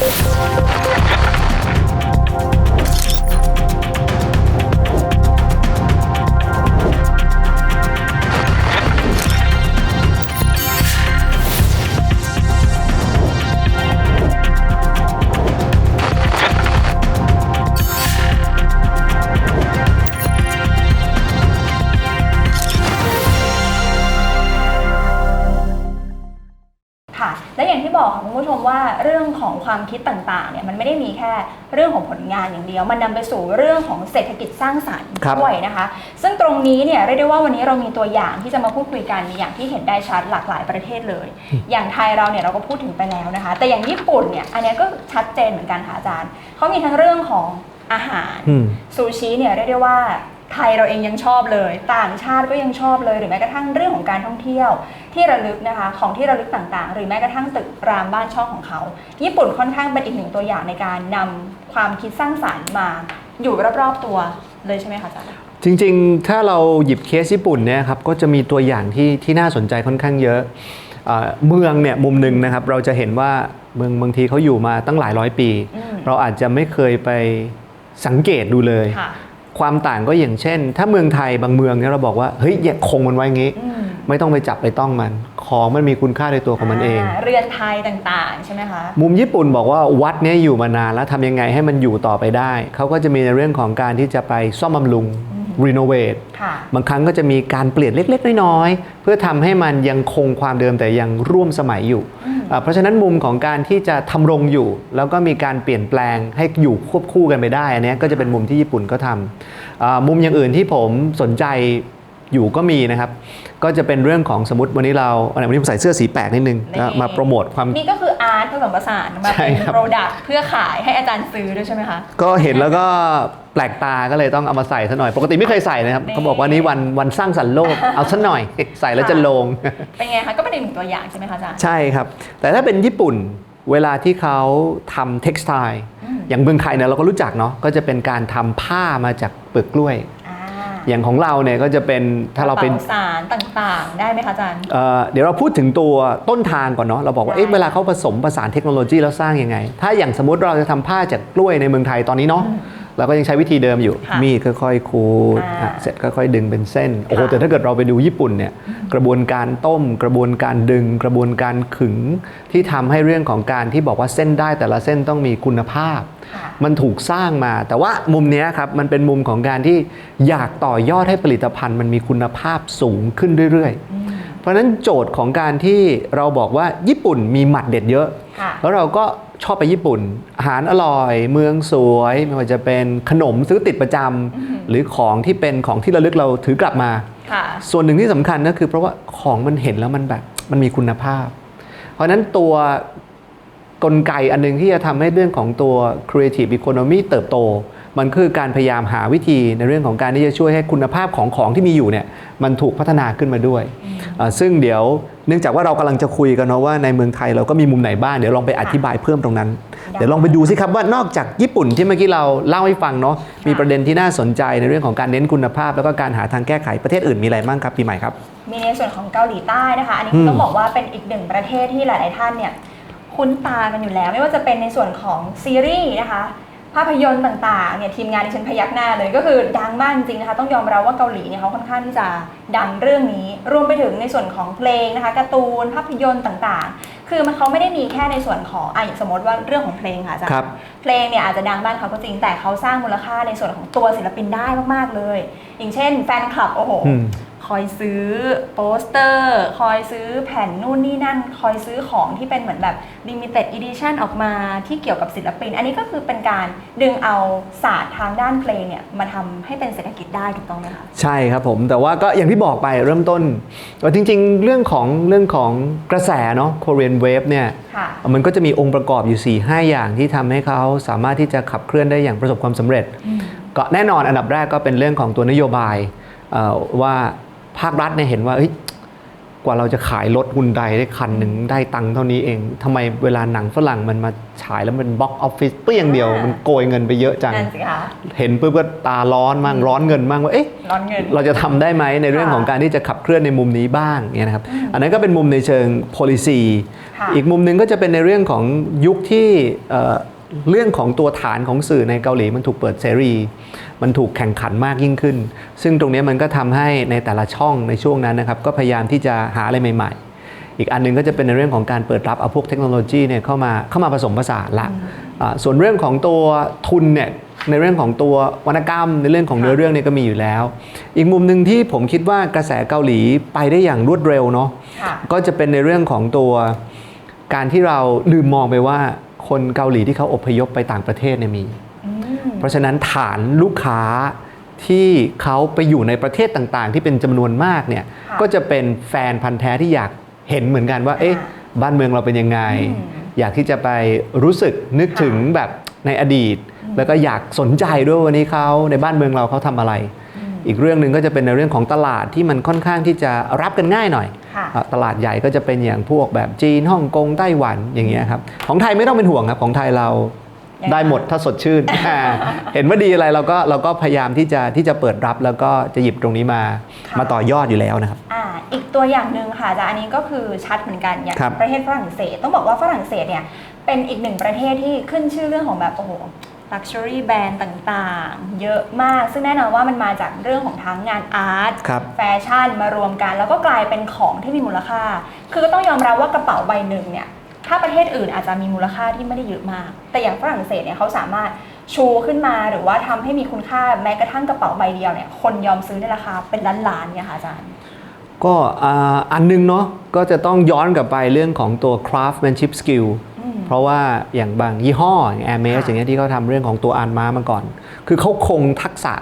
Thank you. ที่บอกค่ะคุณผู้ชมว่าเรื่องของความคิดต่างๆเนี่ยมันไม่ได้มีแค่เรื่องของผลงานอย่างเดียว มันนำไปสู่เรื่องของเศรษฐกิจสร้างสรรค์ครับด้วยนะคะ ซึ่งตรงนี้เนี่ยเรียกได้ว่าวันนี้เรามีตัวอย่างที่จะมาพูดคุยกันอย่างที่เห็นได้ชัดหลากหลายประเทศเลย อย่างไทยเราเนี่ยเราก็พูดถึงไปแล้วนะคะ แต่อย่างญี่ปุ่นเนี่ยอันเนี้ยก็ชัดเจนเหมือนกันค่ะอาจารย์เขามีทั้งเรื่องของอาหารอืมซูชิเนี่ยเรียกได้ว่า ไทยเราเองยังชอบเลย ต่างชาติก็ยังชอบเลย หรือแม้กระทั่งเรื่องของการท่องเที่ยว ที่ระลึกนะคะ ของที่ระลึกต่างๆ หรือแม้กระทั่งตึกรามบ้านช่องของเขา ญี่ปุ่นค่อนข้างเป็นอีกหนึ่งตัวอย่างในการนำความคิดสร้างสรรค์มาอยู่รอบๆตัวเลยใช่ไหมคะอาจารย์จริงๆ ถ้าเราหยิบเคสญี่ปุ่นเนี่ยครับก็จะมีตัวอย่างที่ที่น่าสนใจค่อนข้างเยอะเอ่อเมืองเนี่ยมุมหนึ่งนะครับเราจะเห็นว่าเมืองบางทีเขาอยู่มาตั้งหลายร้อยปีอืมเราอาจจะไม่เคยไปสังเกตดูเลย ค่ะความต่างก็อย่างเช่น ถ้าเมืองไทยบางเมืองเนี่ยเราบอกว่าเฮ้ยอย่าคงมันไว้งี้อืมไม่ต้องไปจับไปต้องมัน ของมันมีคุณค่าในตัวของมันเองาเรือนไทยต่างๆ ใช่ไหมคะ มุมญี่ปุ่นบอกว่าวัดเนี้ยอยู่มานานแล้วทำยังไงให้มันอยู่ต่อไปได้ เขาก็จะมีในเรื่องของการที่จะไปซ่อมบำรุงรีโนเวทค่ะบางครั้งก็จะมีการเปลี่ยนเล็ก ๆ น้อย ๆ เพื่อทำให้มันยังคงความเดิมแต่ยังร่วมสมัยอยู่อืมอ่า เพราะฉะนั้นมุมของการที่จะทำรงอยู่ แล้วก็มีการเปลี่ยนแปลงให้อยู่ควบคู่กันไปได้อันเนี้ยก็จะเป็นมุมที่ญี่ปุ่นก็ทำอ่ามุมอย่างอื่นที่ผมสนใจอยู่ก็มีนะครับ ก็จะเป็นเรื่องของสมมติวันนี้เราวันนี้ผมใส่เสื้อสีแปลกนิดนึงนี่นะมาโปรโมทความนี่ก็คืออา ร์ตผสมผสานมาใช่เป็นครับ โปรดักต์เพื่อขายให้อาจารย์ซื้อด้วยใช่ไหมคะ ก็เห็นแล้วก็แปลกตาก็เลยต้องเอามาใส่ซะหน่อย ปกติไม่เคยใส่นะครับนี่เขาบอกว่านี้วันวันสร้างสรรค์โลก เอาซะหน่อย ใส่แล้วจะลง เป็นไงคะก็เป็นอีกหนึ่งตัวอย่างใช่ไหมคะอาจารย์ ใช่ครับ แต่ถ้าเป็นญี่ปุ่นเวลาที่เขาทำเท็กซ์ไทอืม อย่างเมืองไทยเนี่ยเราก็รู้จักเนาะก็จะเป็นการทำผ้ามาจากเปลือกกล้วย อ่าอย่างของเราเนี่ยก็จะเป็นถ้าเราเป็นกะป๋สารต่างๆ ได้ไหมคะอาจารย์เอ่อเดี๋ยวเราพูดถึงตัวต้นทางก่อนเนาะเราบอกว่าได้เอ๊ะเวลาเขาผสมผสานเทคโนโลยีแล้วสร้างยังไง ถ้าอย่างสมมติเราจะทำผ้าจากกล้วยในเมืองไทยตอนนี้เนาะ เราก็ยังใช้วิธีเดิมอยู่ ค่ะมีดค่อยๆขูดอ่าอะเสร็จค่อยๆดึงเป็นเส้น โอ้โห ค่ะแต่ถ้าเกิดเราไปดูญี่ปุ่นเนี่ย กระบวนการต้ม กระบวนการดึง กระบวนการขึง ที่ทำให้เรื่องของการที่บอกว่าเส้นได้แต่ละเส้นต้องมีคุณภาพ ค่ะ มันถูกสร้างมา แต่ว่ามุมเนี้ยครับมันเป็นมุมของการที่อยากต่อยอดให้ผลิตภัณฑ์มันมีคุณภาพสูงขึ้นเรื่อยๆ เพราะฉะนั้นโจทย์ของการที่เราบอกว่าญี่ปุ่นมีหมัดเด็ดเยอะ ค่ะ แล้วเราก็ ชอบไปญี่ปุ่น อาหารอร่อย เมืองสวย ไม่ว่าจะเป็นขนมซื้อติดประจำหรือของที่เป็นของที่ระลึกเราถือกลับมาค่ะส่วนหนึ่งที่สำคัญก็คือเพราะว่าของมันเห็นแล้วมันแบบมันมีคุณภาพ เพราะฉะนั้นตัวกลไกอันหนึงที่จะทำให้เรื่องของตัว creative economy เติบโต มันคือการพยายามหาวิธีในเรื่องของการที่จะช่วยให้คุณภาพของของที่มีอยู่เนี่ยมันถูกพัฒนาขึ้นมาด้วยอ่าซึ่งเดี๋ยวเนื่องจากว่าเรากำลังจะคุยกันเนาะว่าในเมืองไทยเราก็มีมุมไหนบ้างเดี๋ยวลองไปอธิบายเพิ่มตรงนั้นได้เดี๋ยวลองไปดูสิครับว่านอกจากญี่ปุ่นที่เมื่อกี้เราเล่าให้ฟังเนาะมีประเด็นที่น่าสนใจในเรื่องของการเน้นคุณภาพ แล้วก็การหาทางแก้ไขประเทศอื่นมีอะไรบ้างครับปีใหม่ครับมีในส่วนของเกาหลีใต้นะคะ อันนี้อืมต้องบอกว่าเป็นอีกหนึ่งประเทศที่หลาย ๆ ท่านเนี่ยคุ้นตากันอยู่แล้ว ไม่ว่าจะเป็นในส่วนของซีรีส์นะคะ ภาพยนตร์ต่างๆเนี่ยทีมงานดิฉันพยักหน้าเลยก็คือดังมากจริงๆนะคะต้องยอมรับว่าเกาหลีเนี่ยเขาค่อนข้างที่จะดังเรื่องนี้ รวมไปถึงในส่วนของเพลงนะคะการ์ตูนภาพยนตร์ต่างๆ คือมันเขาไม่ได้มีแค่ในส่วนของอะอย่างสมมติว่าเรื่องของเพลงค่ะอาจารย์ครับเพลงเนี่ยอาจจะดังบ้านเขาก็จริงแต่เขาสร้างมูลค่าในส่วนของตัวศิลปินได้มากๆเลย อย่างเช่น แฟนคลับโอ้โห อืม คอยซื้อโปสเตอร์ คอยซื้อแผ่นนู่นนี่นั่น คอยซื้อของที่เป็นเหมือนแบบ limited edition ออกมาที่เกี่ยวกับศิลปิน อันนี้ก็คือเป็นการดึงเอาศาสตร์ทางด้านเพลงเนี่ยมาทำให้เป็นเศรษฐกิจได้ถูกต้องไหมคะ ใช่ครับผม แต่ว่าก็อย่างที่บอกไปเริ่มต้นว่าจริง ๆ เรื่องของเรื่องของกระแสเนาะ Korean Wave เนี่ยค่ะมันก็จะมีองค์ประกอบอยู่ 4 5 อย่างที่ทำให้เขาสามารถที่จะขับเคลื่อนได้อย่างประสบความสำเร็จก็แน่นอนอันดับแรกก็เป็นเรื่องของตัวนโยบายเอ่อว่า ภาครัฐเนี่ยเห็นว่าเอ้ยกว่าเราจะขายรถฮุนไดได้คันหนึ่งได้ตังค์เท่านี้เองทำไมเวลาหนังฝรั่งมันมาฉายแล้วมันบ็อกออฟฟิศเปรี้ยงเดียวอ่ามัมันโกยเงินไปเยอะจังนั่นสิคะเห็นปุ๊บก็ตาร้อนมั่งร้อนเงินมั่งว่าเอ๊ะร้อนเงินเราจะทำได้ไหมในเรื่องค่ะของการที่จะขับเคลื่อนในมุมนี้บ้างเนี่ยนะครับอันนั้นก็เป็นมุมในเชิง policy ค่ะอีกมุมหนึ่งก็จะเป็นในเรื่องของยุคที่ เอ่อเรื่องของตัวฐานของสื่อในเกาหลีมันถูกเปิดเสรี มันถูกแข่งขันมากยิ่งขึ้น ซึ่งตรงนี้มันก็ทำให้ในแต่ละช่องในช่วงนั้นนะครับก็พยายามที่จะหาอะไรใหม่ ๆ อีกอันหนึงก็จะเป็นในเรื่องของการเปิดรับเอาพวกเทคโนโลยีเนี่ยเข้ามาเข้ามาผสมผสานละอ่าส่วนเรื่องของตัวทุนเนี่ยในเรื่องของตัววรรณกรรม ในเรื่องของเนื้อเรื่องเนี่ยก็มีอยู่แล้ว อีกมุมหนึ่งที่ผมคิดว่ากระแสเกาหลีไปได้อย่างรวดเร็วเนาะค่ะก็จะเป็นในเรื่องของตัวการที่เราลืมมองไปว่า คนเกาหลีที่เขาอพยพไปต่างประเทศเนี่ยมีอืมเพราะฉะนั้นฐานลูกค้าที่เขาไปอยู่ในประเทศต่างๆ ที่เป็นจำนวนมากเนี่ยค่ะก็จะเป็นแฟนพันธ์แท้ที่อยากเห็นเหมือนกันว่า เอ๊ะค่ะบ้านเมืองเราเป็นยังไงอืมอยากที่จะไปรู้สึกนึกค่ะถึงแบบในอดีต แล้วก็อยากสนใจด้วยวันนี้เขาในบ้านเมืองเราเขาทำอะไร อืมอีกเรื่องหนึ่งก็จะเป็นในเรื่องของตลาดที่มันค่อนข้างที่จะรับกันง่ายหน่อยค่ะอะตลาดใหญ่ก็จะเป็นอย่างพวกแบบจีนฮ่องกงไต้หวันอย่างเงี้ยครับของไทยไม่ต้องเป็นห่วงครับของไทยเรายังไงได้หมดถ้าสดชื่นอ่าเห็นว่าดีอะไรเราก็เราก็พยายามที่จะที่จะเปิดรับแล้วก็จะหยิบตรงนี้มาค่ะมาต่อยอดอยู่แล้วนะครับอ่าอีกตัวอย่างหนึ่งค่ะอาจารย์อันนี้ก็คือชัดเหมือนกันอย่างครับประเทศฝรั่งเศส ต้องบอกว่าฝรั่งเศสเนี่ยเป็นอีกหนึ่งประเทศที่ขึ้นชื่อเรื่องของแบบโอ้โห luxury brand ต่างๆ เยอะมาก ซึ่งแน่นอนว่ามันมาจากเรื่องของทั้งงานอาร์ตครับแฟชั่นมารวมกัน แล้วก็กลายเป็นของที่มีมูลค่า คือก็ต้องยอมรับว่ากระเป๋าใบหนึ่งเนี่ยถ้าประเทศอื่นอาจจะมีมูลค่าที่ไม่ได้เยอะมาก แต่อย่างฝรั่งเศสเนี่ยเขาสามารถชูขึ้นมาหรือว่าทำให้มีคุณค่าแม้กระทั่งกระเป๋าใบเดียวเนี่ยคนยอมซื้อในราคาเป็นล้านๆเนี่ยค่ะอาจารย์ ก็อ่าอันหนึงเนาะก็จะต้องย้อนกลับไปเรื่องของตัว craftsmanship skill อืม เพราะว่าอย่างบางยี่ห้ออย่าง Hermes ค่ะอย่างเงี้ยที่เขาทำเรื่องของตัวอานม้ามาก่อน คือเขาคงทักษะ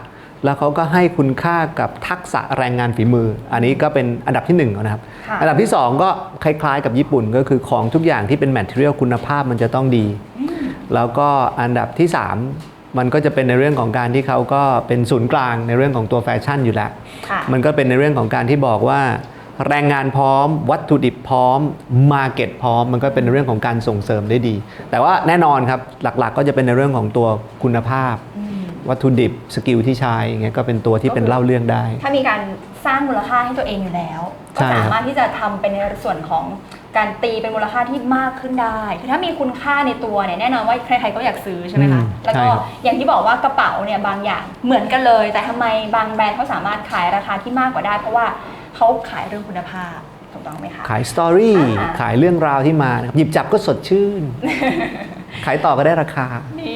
แล้วเขาก็ให้คุณค่ากับทักษะแรงงานฝีมือ อันนี้ก็เป็นอันดับที่หนึ่งนะครับค่ะอันดับที่ 2 ก็คล้ายๆ กับญี่ปุ่นก็คือของทุกอย่างที่เป็นแมทเทียลคุณภาพมันจะต้องดี แล้วก็อันดับที่ 3 มันก็จะเป็นในเรื่องของการที่เขาก็เป็นศูนย์กลางในเรื่องของตัวแฟชั่นอยู่แล้วค่ะมันก็เป็นในเรื่องของการที่บอกว่า แรงงานพร้อม วัตถุดิบพร้อมมาเก็ตพร้อม มันก็เป็นในเรื่องของการส่งเสริมได้ดี แต่ว่าแน่นอนครับหลักๆ ก็จะเป็นในเรื่องของตัวคุณภาพอืมวัตถุดิบสกิลที่ใช้อย่างเงี้ยก็เป็นตัวที่เป็นเล่าเรื่องได้ ถ้ามีการสร้างมูลค่าให้ตัวเองอยู่แล้วก็ใช่ครับสามารถที่จะทำเป็นในส่วนของการตีเป็นมูลค่าที่มากขึ้นได้คือถ้ามีคุณค่าในตัวเนี่ยแน่นอนว่าใครๆก็อยากซื้อใช่ไหมคะอืมแล้วใช่ก็ครับอย่างที่บอกว่ากระเป๋าเนี่ยบางอย่างเหมือนกันเลย แต่ทำไมบางแบรนด์เขาสามารถขายราคาที่มากกว่าได้ เพราะว่า เขาขายเรื่องคุณภาพถูกต้องไหมคะ ขายสตอรี่อ่า ขายเรื่องราวที่มานะครับหยิบจับก็สดชื่น ขายต่อก็ได้ราคา นี่